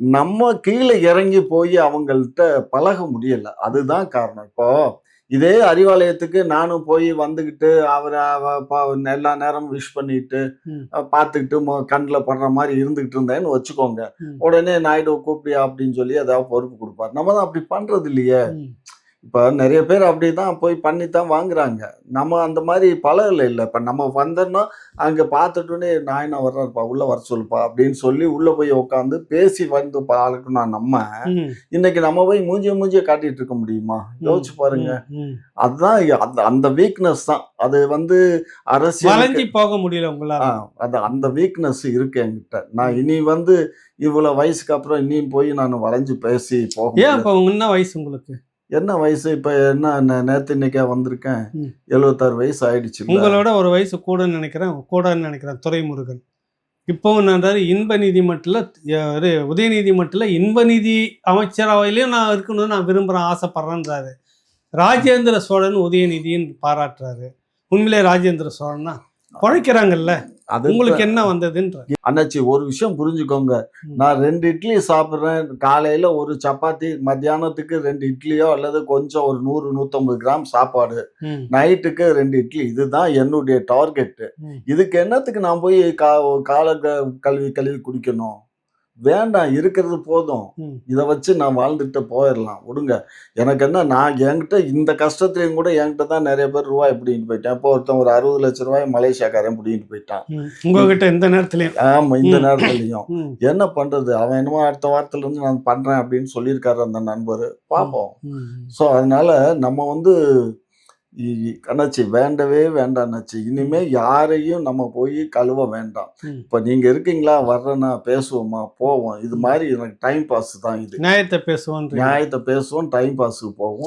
நம்ம கீழே இறங்கி போய் அவங்கள்ட்ட பழக முடியல. அதுதான் காரணம். இப்போ இதே அறிவாலயத்துக்கு நானும் போய் வந்துக்கிட்டு அவரை எல்லா நேரமும் விஷ் பண்ணிட்டு பார்த்துக்கிட்டு கண்ணில் படுற மாதிரி இருந்துகிட்டு இருந்தேன்னு வச்சுக்கோங்க. உடனே நாயுடு கூப்பிடியா அப்படின்னு சொல்லி ஏதாவது பொறுப்பு கொடுப்பார். நம்ம தான் அப்படி பண்றது இல்லையே. இப்போ நிறைய பேர் அப்படி தான் போய் பண்ணி தான் வாங்குறாங்க. நம்ம அந்த மாதிரி பழகல இல்லை. இப்போ நம்ம வந்தோன்னா அங்கே பார்த்துட்டோன்னே நாயனா வர்றாருப்பா உள்ளே வர சொல்லுப்பா. அப்படின்னு சொல்லி உள்ளே போய் உட்காந்து பேசி வந்து பழக்கணும் நம்ம. இன்னைக்கு நம்ம போய் மூஞ்சிய மூஞ்சிய காட்டிட்டு இருக்க முடியுமா? யோசிச்சு பாருங்க. அதுதான் அந்த அந்த வீக்னஸ் தான். அது வந்து அரசியல் போக முடியல உங்களால. அது அந்த வீக்னஸ் இருக்கு என்கிட்ட. நான் இனி வந்து இவ்வளவு வயசுக்கு அப்புறம் இனியும் போய் நான் வளைஞ்சு பேசி போக ஏன். இப்ப என்ன வயசு உங்களுக்கு? என்ன வயசு? இப்ப என்ன நே- நேத்து இன்னைக்கா வந்திருக்கேன். எழுபத்தாறு வயசு ஆயிடுச்சு உங்களோட ஒரு வயசு கூடன்னு நினைக்கிறேன். கூடன்னு நினைக்கிறேன். துரைமுருகன் இப்போவும் நான் இன்ப நீதி மட்டில் உதயநிதி மட்டில் இன்ப நீதி அமைச்சரவையிலையும் நான் இருக்கணும்னு நான் விரும்புகிறேன் ஆசைப்படுறேன்றாரு. ராஜேந்திர சோழன் உதயநிதின்னு பாராட்டுறாரு. உண்மையிலே ராஜேந்திர சோழன்னா குழைக்கிறாங்கல்ல அது உங்களுக்கு என்ன வந்ததுன்ற? அண்ணாச்சி ஒரு விஷயம் புரிஞ்சுக்கோங்க. நான் ரெண்டு இட்லி சாப்பிட்றேன். காலையில ஒரு சப்பாத்தி மத்தியானத்துக்கு ரெண்டு இட்லியோ அல்லது கொஞ்சம் ஒரு நூறு நூத்தம்பது கிராம் சாப்பாடு. நைட்டுக்கு ரெண்டு இட்லி. இதுதான் என்னுடைய டார்கெட் ம். இதுக்கு என்னத்துக்கு நான் போய் கா கால க- கல்வி கல்வி குடிக்கணும்? வேண்டாம் இருக்கிறது போதும். இதை வச்சு நான் வாழ்ந்துட்டு போயிடலாம் விடுங்க. எனக்கு என்ன நான் என்கிட்ட இந்த கஷ்டத்துலையும் கூட என்கிட்ட தான் நிறைய பேர் ரூபாய் பிடிங்கிட்டு போயிட்டேன் இப்போ ஒருத்தன் ஒரு அறுபது லட்ச ரூபாய் மலேசியாக்காரன் பிடிங்கிட்டு போயிட்டான். உங்ககிட்ட எந்த நேரத்துலயும். ஆமா இந்த. நேரத்துலையும். என்ன பண்றது? அவன் என்னமோ அடுத்த வாரத்துல இருந்து நான் பண்றேன் அப்படின்னு சொல்லியிருக்காரு அந்த நண்பர். பார்ப்போம். ஸோ அதனால நம்ம வந்து அண்ணாச்சி வேண்டவே வேண்டாம் அண்ணாச்சி. இனிமே யாரையும் நம்ம போய் கழுவ வேண்டாம். இப்போ நீங்க இருக்கீங்களா? வர்றேன்னா பேசுவோமா? போவோம். இது மாதிரி எனக்கு டைம் பாஸ் தான் இது. நியாயத்தை பேசுவோன்றீங்க. நியாயத்தை பேசுவோம் டைம் பாஸுக்கு போவோம்.